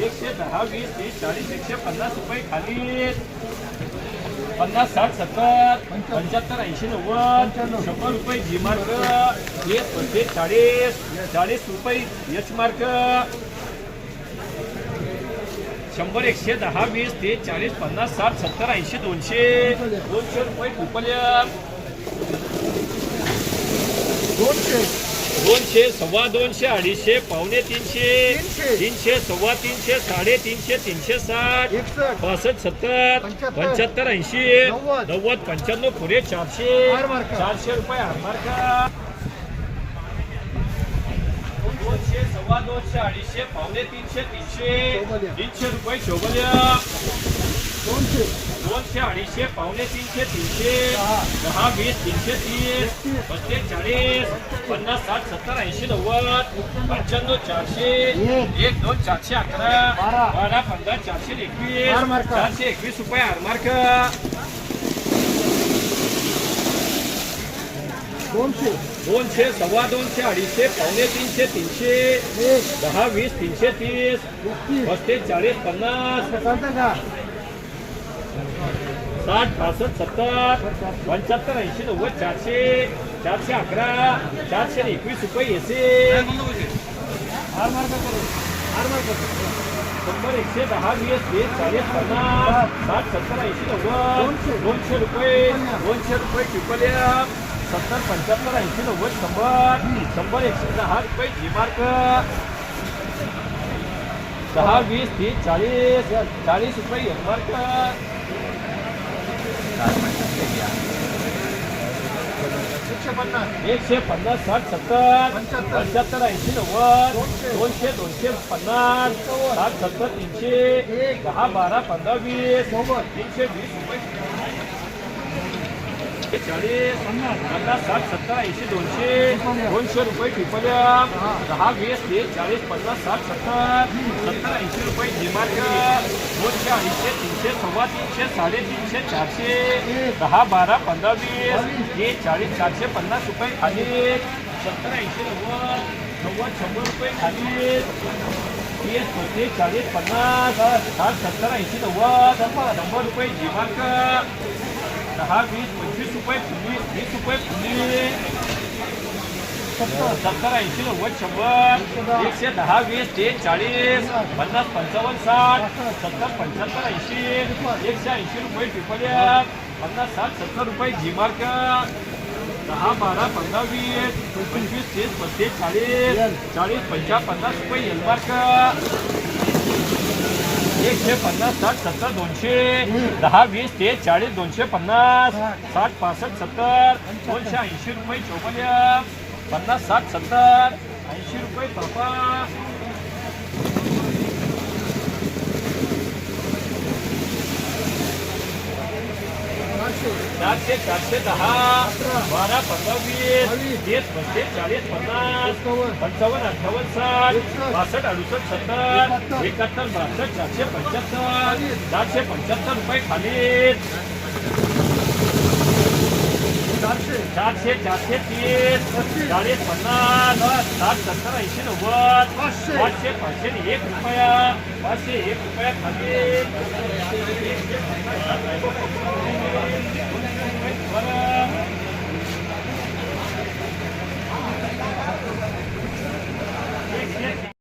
एकशे दहा वीस तीस चाळीस एकशे पन्नास रुपये खाली. पन्नास साठ सत्तर पंच्याहत्तर ऐंशी नव्वद शंभर रुपये जी मार्क एक पंचवीस चाळीस चाळीस रुपये एच मार्क शंभर एकशे दहा वीस तीस चाळीस पन्नास साठ सत्तर ऐंशी दोनशे. दोनशे रुपये ट्रिपल दोनशे. दोनशे सव्वा दोनशे अडीचशे पावणे तीनशे तीनशे. सव्वा तीनशे साडेतीनशे तीनशे साठ पासष्ट सत्तर पंच्याहत्तर. ऐंशी नव्वद. पंच्याण्णव पुढे चारशे. चारशे रुपये हारमार्का दोनशे सव्वा दोनशे अडीचशे पावणे तीनशे तीनशे. तीनशे रुपये शोभल्या दोनशे दोनशे अडीचशे पावणे तीनशे तीनशे दहा. वीस तीनशे तीस पस्तीस चाळीस पन्नास साठ सत्तर ऐंशी नव्वद पंच्याण्णव चारशे एक. दोन चारशे अकरा बारा. पंधरा चारशे एकवीस. चारशे एकवीस रुपये हारमार्क दोनशे दोनशे सव्वा दोनशे अडीचशे पावणे तीनशे तीनशे दहा वीस तीनशे तीस पस्तीस चाळीस पन्नास साठ पासष्ट सत्तर, पंच्याहत्तर, ऐंशी, नव्वद, चारशे चारशे अकरा, चारशे एकवीस रुपये हार शंभर, एकशे दहा, वीस वीस चाळीस, पन्नास, साठ, सत्तर, ऐंशी, नव्वद, दोनशे. रुपये. दोनशे रुपये ट्रिपल एफ़ सत्तर, पंच्याहत्तर, ऐंशी, नव्वद, शंभर. शंभर, एकशे दहा रुपये जी मार्क दहा, वीस, तीस, चाळीस चाळीस रुपये एम मार्क एकशे पन्नास एकशे पन्नास साठ सत्तर पंच्याहत्तर. पंच्याहत्तर ऐंशी नव्वद दोनशे. दोनशे दोनशे पन्नास साठ सत्तर तीनशे एक. दहा बारा पंधरा वीस तीनशे वीस रुपये चाळीस पन्नास साठ, सत्तर, ऐंशी, दोनशे सव्वा चारशे, दहा, बारा, पंधरा चारशे, पन्नास रुपये खाली. सत्तर, ऐंशी, नव्वद नव्वद, शंभर रुपये खाली. तीस साठ, सत्तर, ऐंशी, नव्वद, शंभर रुपये सत्तर ऐंशी नव्वद शंभर एकशे दहा वीस तीस चाळीस पन्नास पंचावन्न साठ सत्तर पंच्याहत्तर ऐंशी एकशे ऐंशी रुपये ट्रिपल पन्नास साठ सत्तर रुपये जी मार्क दहा बारा पंधरा वीस पंचवीस तीस पस्तीस चाळीस चाळीस पंचावन्न पन्नास रुपये एल तीनशे पन्नास साठ सत्तर दोनशे दहा वीस ते चाळीस दोनशे पन्नास साठ पासष्ट सत्तर दोनशे ऐंशी रुपये चौपन्न पन्नास साठ सत्तर ऐंशी रुपये पापा. चारशे चारशे दहा, बारा पंधरा वीस, तीस, पस्तीस, चाळीस, पन्नास, पंचावन्न, अठ्ठावन्न, साठ, बासष्ट, अडुसष्ट, सत्तर, एकाहत्तर, बासष्ट, चारशे पंच्याहत्तर चारशे पंच्याहत्तर रुपये खाली चारशे चारशे तीस, चाळीस, पन्नास, साठ, सत्तर, ऐंशी, नव्वद. पाचशे पाचशे एक रुपया, पाचशे एक रुपया खाली